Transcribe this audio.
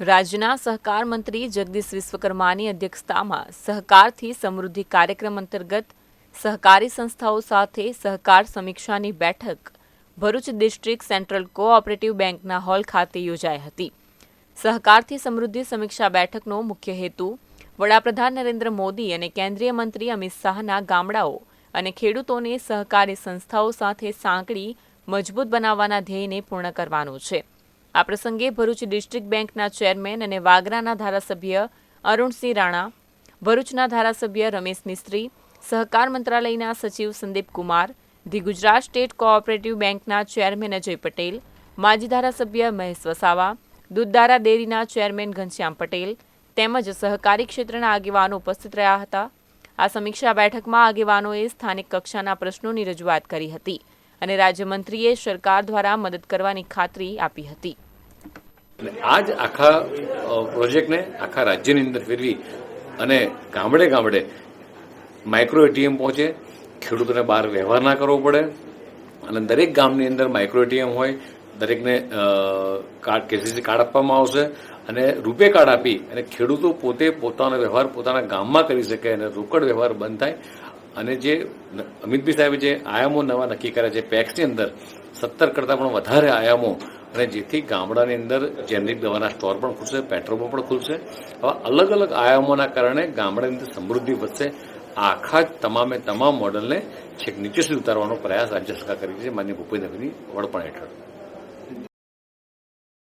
રાજ્યના સહકાર મંત્રી જગદીશ વિશ્વકર્માની અધ્યક્ષતામાં સહકારથી સમૃદ્ધિ કાર્યક્રમ અંતર્ગત સહકારી સંસ્થાઓ સાથે સહકાર સમીક્ષાની બેઠક ભરૂચ ડિસ્ટ્રિક્ટ સેન્ટ્રલ કોઓપરેટિવ બેંકના હોલ ખાતે યોજાઈ હતી. સહકારથી સમૃદ્ધિ સમીક્ષા બેઠકનો મુખ્ય હેતુ વડાપ્રધાન નરેન્દ્ર મોદી અને કેન્દ્રીય મંત્રી અમિત શાહના ગામડાઓ અને ખેડૂતોને સહકારી સંસ્થાઓ સાથે સાંકળી મજબૂત બનાવવાના ધ્યેયને પૂર્ણ કરવાનું છે. આ પ્રસંગે ભરૂચ ડિસ્ટ્રિક્ટ બેંકના ચેરમેન અને વાગરાના ધારાસભ્ય અરુણસિંહ રાણા, ભરૂચના ધારાસભ્ય રમેશ મિસ્ત્રી, સહકાર મંત્રાલયના સચિવ Sandeep Kumar, the Gujarat state cooperative બેંકના ચેરમેન અજય પટેલ, માજી ધારાસભ્ય મહેશ વસાવા, દૂધદારા ડેરીના ચેરમેન ઘનશ્યામ પટેલ તેમજ સહકારી ક્ષેત્રના આગેવાનો ઉપસ્થિત રહ્યા હતા. આ સમીક્ષા બેઠકમાં આગેવાનોએ સ્થાનિક કક્ષાના પ્રશ્નોની રજૂઆત કરી હતી અને રાજ્યમંત્રીએ સરકાર દ્વારા મદદ કરવાની ખાતરી આપી હતી. અને આ જ આખા પ્રોજેક્ટને આખા રાજ્યની અંદર ફેરવી અને ગામડે ગામડે માઇક્રો એટીએમ પહોંચે. ખેડૂતોને બહાર વ્યવહાર ના કરવો પડે અને દરેક ગામની અંદર માઇક્રો એટીએમ હોય, દરેકને કાર્ડ, કેસીસી કાર્ડ આપવામાં આવશે. અને રૂપે કાર્ડ આપી અને ખેડૂતો પોતે પોતાનો વ્યવહાર પોતાના ગામમાં કરી શકે અને રોકડ વ્યવહાર બંધ થાય. અને જે અમિતભાઈ સાહેબે જે આયામો નવા નક્કી કર્યા છે પેક્સની અંદર, સત્તર કરતાં પણ વધારે આયામો અને જેથી ગામડાની અંદર જેનરિક દવાના સ્ટોર પણ ખુલશે પેટ્રોલ પણ ખુલશે. આવા અલગ અલગ આયામોના કારણે ગામડાની અંદર સમૃદ્ધિ વધશે. આખા તમામે તમામ મોડલને છેક નીચે સુધી ઉતારવાનો પ્રયાસ રાજ્ય સરકાર કરી છે, માન્ય ભૂપેન્દ્રભાઈની વડપણ હેઠળ.